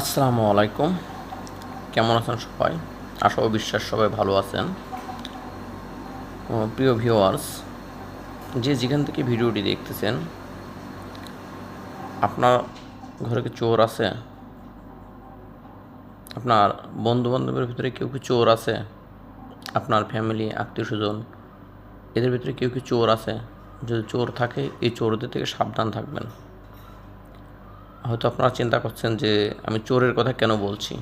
আসসালামু আলাইকুম। কেমন আছেন সবাই? আশা ও বিশ্বাস সবাই ভালো আছেন। প্রিয় ভিউয়ার্স যে যেখান থেকে ভিডিওটি দেখতেছেন, আপনার ঘরে কি চোর আছে? আপনার বন্ধু বান্ধবের ভিতরে কেউ কি চোর আছে? আপনার ফ্যামিলি আত্মীয় স্বজন, এদের ভিতরে কেউ কি চোর আছে? যদি চোর থাকে, এই চোরদের থেকে সাবধান থাকবেন। হয়তো আপনারা চিন্তা করছেন যে আমি চোরের কথা কেন বলছি?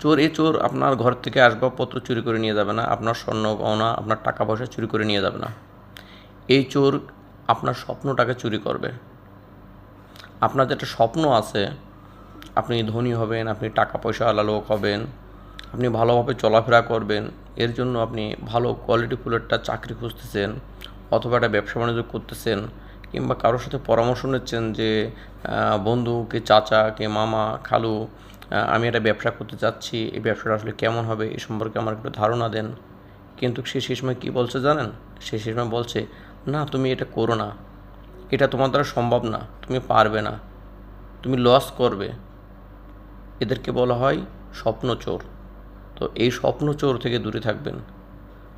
চোর, এই চোর আপনার ঘর থেকে আসবাবপত্র চুরি করে নিয়ে যাবে না, আপনার স্বর্ণ গহনা, আপনার টাকা পয়সা চুরি করে নিয়ে যাবে না। এই চোর আপনার স্বপ্নটাকে চুরি করবে। আপনার যেটা স্বপ্ন আছে, আপনি ধনী হবেন, আপনি টাকা পয়সাওয়ালা লোক হবেন, আপনি ভালোভাবে চলাফেরা করবেন, এর জন্য আপনি ভালো কোয়ালিটি ফুলেরটা চাকরি খুঁজতেছেন, অথবা একটা ব্যবসা বাণিজ্য করতেছেন কিংবা কারোর সাথে পরামর্শ নিচ্ছেন যে বন্ধু কে চাচা কে মামা, খালু আমি একটা ব্যবসা করতে চাচ্ছি এই ব্যবসাটা আসলে কেমন হবে এই সম্পর্কে আমার একটু ধারণা দেন। কিন্তু সে সেই সময় কী বলছে জানেন? সে সেই সময় বলছে, না, তুমি এটা করো না। এটা তোমার দ্বারা সম্ভব না। তুমি পারবে না। তুমি লস করবে। এদেরকে বলা হয় স্বপ্নচোর। তো এই স্বপ্নচোর থেকে দূরে থাকবেন।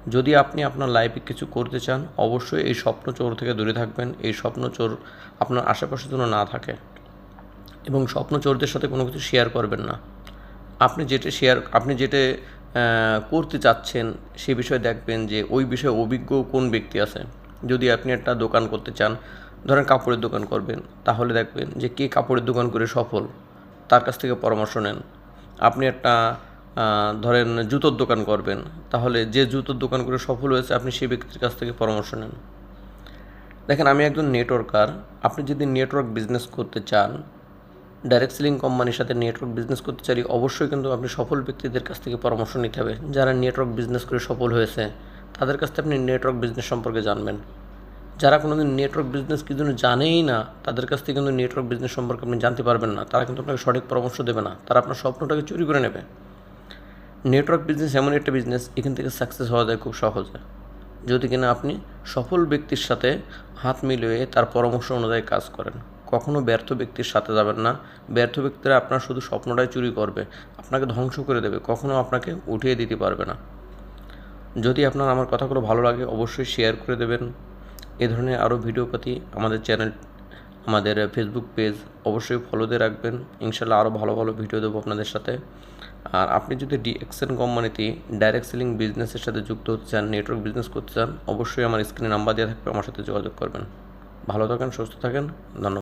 যদি আপনি আপনার লাইফে কিছু করতে চান, অবশ্যই এই স্বপ্ন চোর থেকে দূরে থাকবেন। এই স্বপ্ন চোর আপনার আশেপাশে যেন না থাকে। এবং স্বপ্ন চোরদের সাথে কোনো কিছু শেয়ার করবেন না। আপনি যেটা শেয়ার আপনি যেটা করতে চাচ্ছেন, সে বিষয়ে দেখবেন যে ওই বিষয়ে অভিজ্ঞ কোন ব্যক্তি আছে। যদি আপনি একটা দোকান করতে চান, ধরেন কাপড়ের দোকান করবেন, তাহলে দেখবেন যে কে কাপড়ের দোকান করে সফল, তার কাছ থেকে পরামর্শ নেন। আপনি একটা ধরেন জুতোর দোকান করবেন, তাহলে যে জুতোর দোকান করে সফল হয়েছে, আপনি সেই ব্যক্তির কাছ থেকে পরামর্শ নেন। দেখেন, আমি একজন নেটওয়ার্কার আপনি যদি নেটওয়ার্ক বিজনেস করতে চান ডাইরেক্ট সেলিং কোম্পানির সাথে নেটওয়ার্ক বিজনেস করতে চাই অবশ্যই কিন্তু আপনি সফল ব্যক্তিদের কাছ থেকে পরামর্শ নিতে হবে। যারা নেটওয়ার্ক বিজনেস করে সফল হয়েছে, তাদের কাছ থেকে আপনি নেটওয়ার্ক বিজনেস সম্পর্কে জানবেন। যারা কোনোদিন নেটওয়ার্ক বিজনেস কি জন্য জানেই না, তাদের কাছ থেকে কিন্তু নেটওয়ার্ক বিজনেস সম্পর্কে আপনি জানতে পারবেন না। তারা কিন্তু আপনাকে সঠিক পরামর্শ দেবে না। তারা আপনার স্বপ্নটাকে চুরি করে নেবে। নেটওয়ার্ক বিজনেস এমন একটা বিজনেস এখান থেকে সাকসেস হওয়া যায় খুব সহজে। যদি কিনা আপনি সফল ব্যক্তির সাথে হাত মিলিয়ে তার পরামর্শ অনুযায়ী কাজ করেন, কখনো ব্যর্থ ব্যক্তির সাথে যাবেন না। ব্যর্থ ব্যক্তিরা আপনার শুধু স্বপ্নটাই চুরি করবে, আপনাকে ধ্বংস করে দেবে, কখনো আপনাকে উঠিয়ে দিতে পারবে না। যদি আপনার আমার কথাগুলো ভালো লাগে, অবশ্যই শেয়ার করে দেবেন। এ ধরনের আরও ভিডিও পাতি আমাদের চ্যানেল আমাদের ফেসবুক পেজ অবশ্যই ফলো দিয়ে রাখবেন। ইনশাল্লাহ আরও ভালো ভালো ভিডিও দেবো আপনাদের সাথে। আর আপনি যদি ডিএক্সএন কোম্পানিতে ডাইরেক্ট সেলিং বিজনেসের সাথে যুক্ত হতে চান নেটওয়ার্ক বিজনেস করতে চান, অবশ্যই আমার স্ক্রিনে নাম্বার দেওয়া থাকবে, আমার সাথে যোগাযোগ করবেন। ভালো থাকেন, সুস্থ থাকেন, ধন্যবাদ।